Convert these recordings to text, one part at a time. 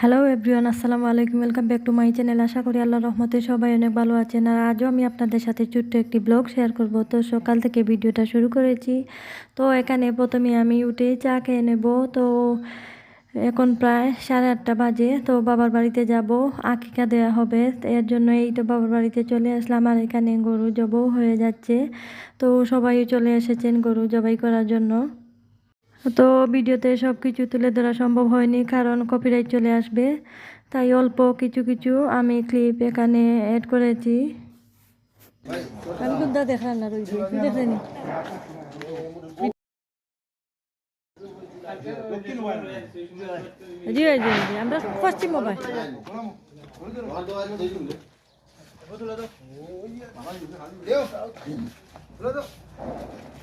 Hello everyone আসসালামু আলাইকুম welcome back to my channel আশা করি আল্লাহর রহমতে সবাই অনেক ভালো আছেন। আর আজও আমি আপনাদের সাথে ছোট্ট একটি ব্লগ শেয়ার করব। তো সকাল থেকে ভিডিওটা শুরু করেছি। তো এখানে প্রথমে আমি উঠে চা খেয়ে নেব। তো এখন প্রায় সাড়ে আটটা বাজে। তো বাবার বাড়িতে যাব। আকিকা দেওয়া হবে। এর জন্য এই তো বাবার বাড়িতে চলে আসলাম। আর এখানে গরু জবও হয়ে যাচ্ছে। তো সবাই চলে এসেছেন গরু জবাই করার জন্য। তো ভিডিওতে সব কিছু তুলে ধরা সম্ভব হয়নি কারণ কপিরাইট চলে আসবে। তাই অল্প কিছু কিছু আমি ক্লিপ এখানে অ্যাড করেছি। আমি কিন্তু দেখলাম না রইছি দেখলেনি জি জি জি আমরা পশ্চিম মোবাইল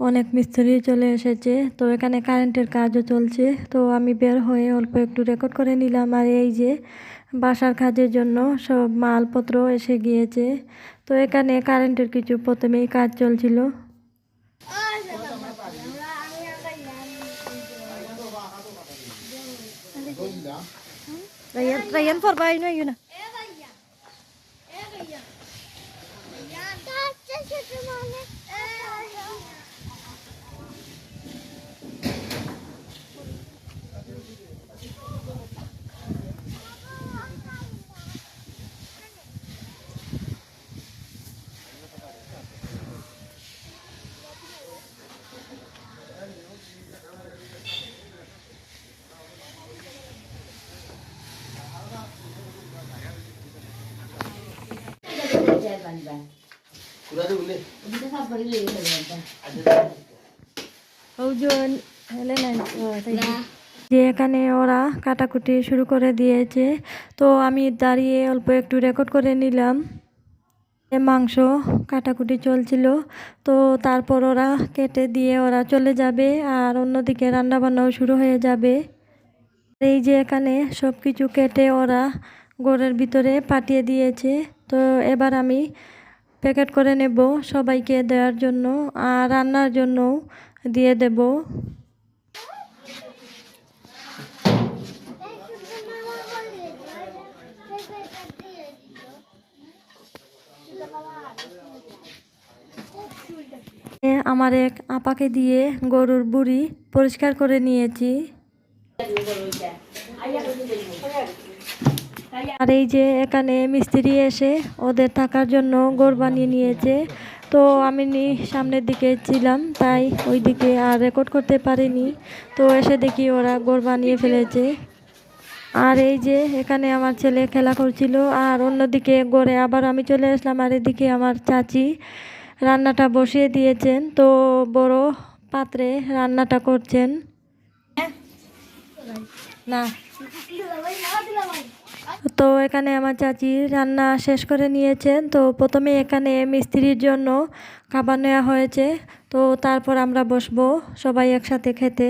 অনেক মিস্ত্রি চলে এসেছে। তো এখানে কারেন্টের কাজও চলছে। তো আমি বের হয়ে অল্প একটু রেকর্ড করে নিলাম। আর এই যে বাসার কাজের জন্য সব মালপত্র এসে গিয়েছে। তো এখানে কারেন্টের কিছু প্রথমেই কাজ চলছিল। Bye যে এখানে ওরা কাটাকুটি শুরু করে দিয়েছে, তো আমি দাঁড়িয়ে অল্প একটু রেকর্ড করে নিলাম মাংস কাটাকুটি চলছিল। তো তারপর ওরা কেটে দিয়ে ওরা চলে যাবে আর অন্যদিকে রান্নাবান্নাও শুরু হয়ে যাবে। এই যে এখানে সব কিছু কেটে ওরা গোড়ের ভিতরে পাঠিয়ে দিয়েছে। তো এবার আমি প্যাকেট করে নেব সবাইকে দেওয়ার জন্য আর রান্নার জন্য দিয়ে দেব। আমার এক আপাকে দিয়ে গরুর বুড়ি পরিষ্কার করে নিয়েছি। আর এই যে এখানে মিস্ত্রি এসে ওদের থাকার জন্য গড় বানিয়ে নিয়েছে। তো আমি সামনের দিকে ছিলাম, তাই ওই দিকে আর রেকর্ড করতে পারিনি। তো এসে দেখি ওরা গড় বানিয়ে ফেলেছে। আর এই যে এখানে আমার ছেলে খেলা করছিল, আর অন্যদিকে গড়ে আবার আমি চলে আসলাম, আর এদিকে আমার চাচি রান্নাটা বসিয়ে দিয়েছেন। তো বড় পাত্রে রান্নাটা করছেন। না। তো এখানে আমার চাচি রান্না শেষ করে নিয়েছেন। তো প্রথমে এখানে মিস্ত্রির জন্য খাবার নেওয়া হয়েছে। তো তারপর আমরা বসবো সবাই একসাথে খেতে।